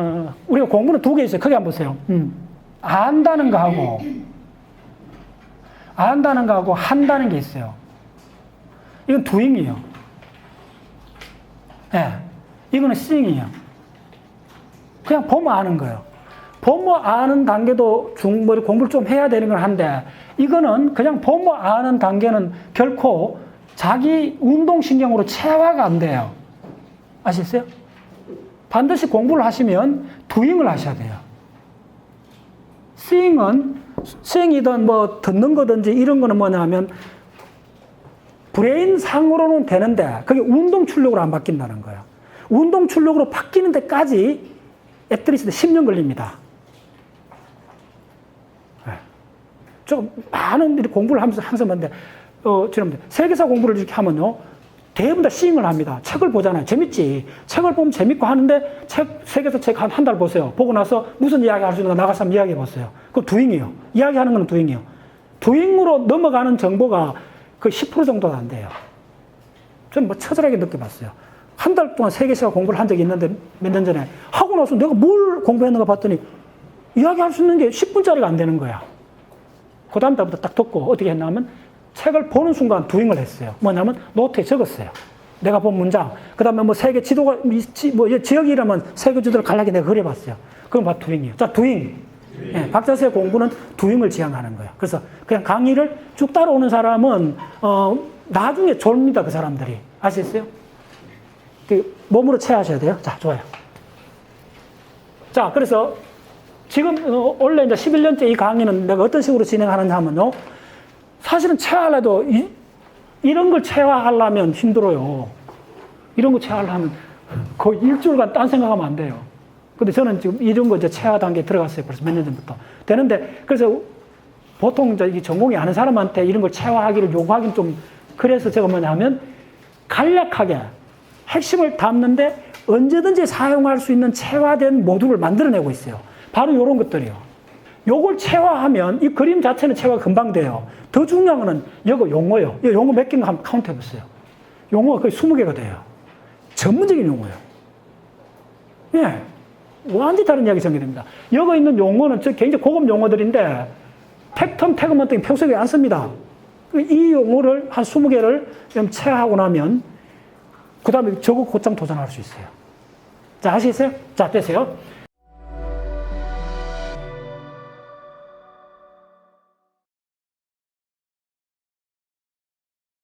어, 우리가 공부는 두 개 있어요. 크게 한번 보세요. 음. 안다는 거하고, 안다는 거하고 한다는 게 있어요. 이건 doing이에요. 예. 이거는 seeing이에요. 그냥 보면 아는 거예요. 보면 아는 단계도 중, 뭐 공부를 좀 해야 되는 건 한데, 이거는 그냥 보면 아는 단계는 결코 자기 운동신경으로 체화가 안 돼요. 아시겠어요? 반드시 공부를 하시면 doing을 하셔야 돼요. seeing은, seeing이든 뭐 듣는 거든지 이런 거는 뭐냐 하면 브레인 상으로는 되는데 그게 운동 출력으로 안 바뀐다는 거예요. 운동 출력으로 바뀌는 데까지 앱드리스도 10년 걸립니다. 네. 좀 많은 공부를 하면서 항상 하는데 어, 저는 세계사 공부를 이렇게 하면요. 대부분 다 시잉을 합니다. 책을 보잖아요. 재밌지. 책을 보면 재밌고 하는데 책, 세계사 책한 한 달 보세요. 보고 나서 무슨 이야기 할 수 있는가 나가서 한번 이야기해 보세요. 그거 두잉이에요. 이야기하는 건 두잉이에요. 두잉으로 넘어가는 정보가 그 10% 정도도 안 돼요. 저는 뭐 처절하게 느껴봤어요. 한 달 동안 세계사 공부를 한 적이 있는데 몇 년 전에 하고 나서 내가 뭘 공부했는가 봤더니 이야기할 수 있는 게 10분짜리가 안 되는 거야. 그 다음 달부터 딱 듣고 어떻게 했냐면 책을 보는 순간 두잉을 했어요. 뭐냐면 노트에 적었어요. 내가 본 문장. 그 다음에 뭐 세계 지도가, 이 지- 뭐 지역이 이라면 세계 지도를 간략히 내가 그려봤어요. 그건 봐, 두잉이에요. 자, 두잉. 예, 박자수의 공부는 두잉을 지향하는 거예요. 그래서 그냥 강의를 쭉 따라오는 사람은, 어, 나중에 졸립니다, 그 사람들이. 아시겠어요? 그 몸으로 체하셔야 돼요. 자, 좋아요. 자, 그래서 지금 어, 원래 이제 11년째 이 강의는 내가 어떤 식으로 진행하느냐 하면요. 사실은 체화하려도 이, 이런 걸 체화하려면 힘들어요. 이런 거 체화하려면 거의 일주일간 딴 생각하면 안 돼요. 근데 저는 지금 이런 거 이제 체화 단계에 들어갔어요. 벌써 몇 년 전부터. 되는데, 그래서 보통 이제 이 전공이 아는 사람한테 이런 걸 체화하기를 요구하기는 좀 그래서 제가 뭐냐 하면 간략하게 핵심을 담는데 언제든지 사용할 수 있는 체화된 모듈을 만들어내고 있어요. 바로 이런 것들이요. 요걸 체화하면 이 그림 자체는 체화가 금방 돼요. 더 중요한 거는 이거 용어요. 이 용어 몇 개인가 한번 카운트 해보세요. 용어가 거의 20개가 돼요. 전문적인 용어예요. 예. 완전히 다른 이야기 전개됩니다. 여기 있는 용어는 저 굉장히 고급 용어들인데 텍텀, 태그먼 등이 평소에 안 씁니다. 이 용어를 한 20개를 좀 체화하고 나면 그 다음에 저거 곧장 도전할 수 있어요. 자, 아시겠어요? 자, 되세요.